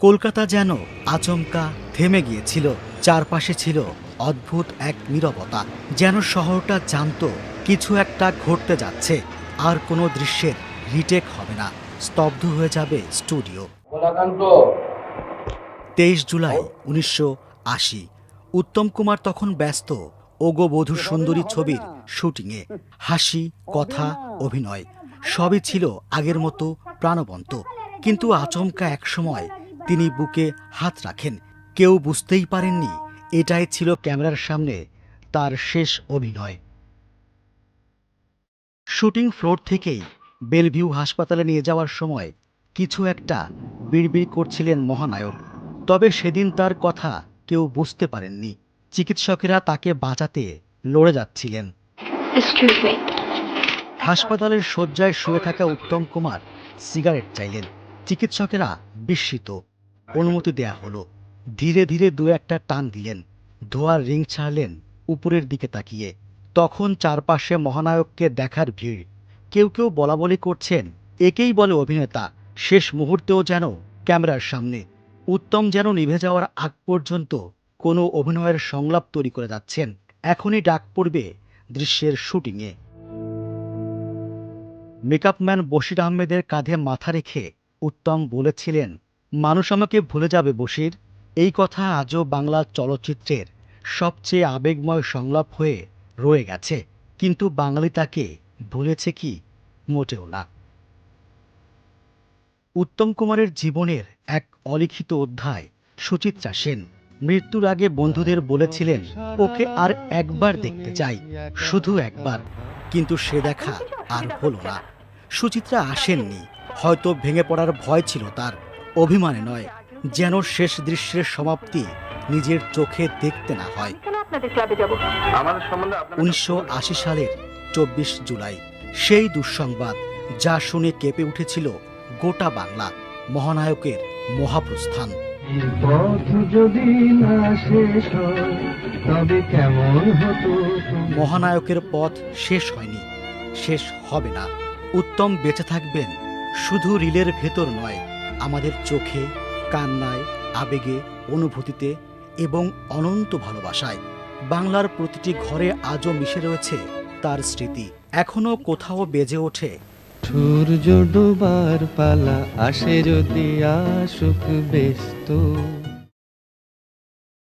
কলকাতা যেন আচমকা থেমে গিয়েছিল চারপাশে ছিল অদ্ভুত এক নীরবতা যেন শহরটা জানতো কিছু একটা ঘটতে যাচ্ছে আর কোনো দৃশ্যের রিটেক হবে না স্তব্ধ হয়ে যাবে স্টুডিও। তেইশ জুলাই উনিশশো আশি উত্তম কুমার তখন ব্যস্ত ওগো বধূ সুন্দরী ছবির শুটিংয়ে হাসি কথা অভিনয় সবই ছিল আগের মতো প্রাণবন্ত কিন্তু আচমকা একসময় তিনি বুকে হাত রাখেন। কেউ বুঝতেই পারেননি এটাই ছিল ক্যামেরার সামনে তার শেষ অভিনয়। শুটিং ফ্লোর থেকেই বেলভিউ হাসপাতালে নিয়ে যাওয়ার সময় কিছু একটা বিড়বিড় করছিলেন মহানায়ক। তবে সেদিন তার কথা কেউ বুঝতে পারেননি। চিকিৎসকেরা তাকে বাঁচাতে লড়ে যাচ্ছিলেন। হাসপাতালের শয্যায় শুয়ে থাকা উত্তম কুমার সিগারেট চাইলেন। চিকিৎসকেরা বিস্মিত। অনুমতি দেয়া হলো। ধীরে ধীরে দু একটা টান দিলেন। ধোয়ার রিং ছাড়লেন উপরের দিকে তাকিয়ে। তখন চারপাশে মহানায়ককে দেখার ভিড়। কেউ কেউ বলা বলি করছেন, একেই বলে অভিনেতা, শেষ মুহূর্তেও যেন ক্যামেরার সামনে। উত্তম যেন নিভে যাওয়ার আগ পর্যন্ত কোনো অভিনয়ের সংলাপ তৈরি করে যাচ্ছেন, এখনই ডাক পড়বে দৃশ্যের শুটিংয়ে। মেকআপম্যান বশির আহমেদের কাঁধে মাথা রেখে উত্তম বলেছিলেন মানুষ আমাকে ভুলে যাবে বশির। এই কথা আজও বাংলা চলচ্চিত্রের সবচেয়ে আবেগময় সংলাপ হয়ে রয়ে গেছে। কিন্তু বাঙালি তাকে ভুলেছে কি মোটেও না। উত্তম কুমারের জীবনের এক অলিখিত অধ্যায়, সুচিত্রা সেন। মৃত্যুর আগে বন্ধুদের বলেছিলেন, ওকে আর একবার দেখতে চাই, শুধু একবার। কিন্তু সে দেখা আর হলো না। সুচিত্রা আসেননি। হয়তো ভেঙে পড়ার ভয় ছিল তার। অভিমানে নয় যেন শেষ দৃশ্যের সমাপ্তি নিজের চোখে দেখতে না হয়। উনিশশো সালের চব্বিশ জুলাই সেই দুঃসংবাদ যা শুনে কেঁপে উঠেছিল গোটা বাংলা মহানায়কের মহাপ্রস্থান। এই পথ যদি না শেষ হয় তবে কেমন হতো? তুমি? মহানায়কের পথ শেষ হয়নি শেষ হবে না। উত্তম বেঁচে থাকবেন শুধু রিলের ভেতর নয় আমাদের চোখে, কান্নায়, আবেগে, অনুভূতিতে এবং অনন্ত ভালোবাসায়। বাংলার প্রতিটি ঘরে আজও মিশে রয়েছে তার স্মৃতি। এখনও কোথাও বেজে ওঠে। সূর্য ডোবার পালা আসে যদি আসুক ব্যস্ত।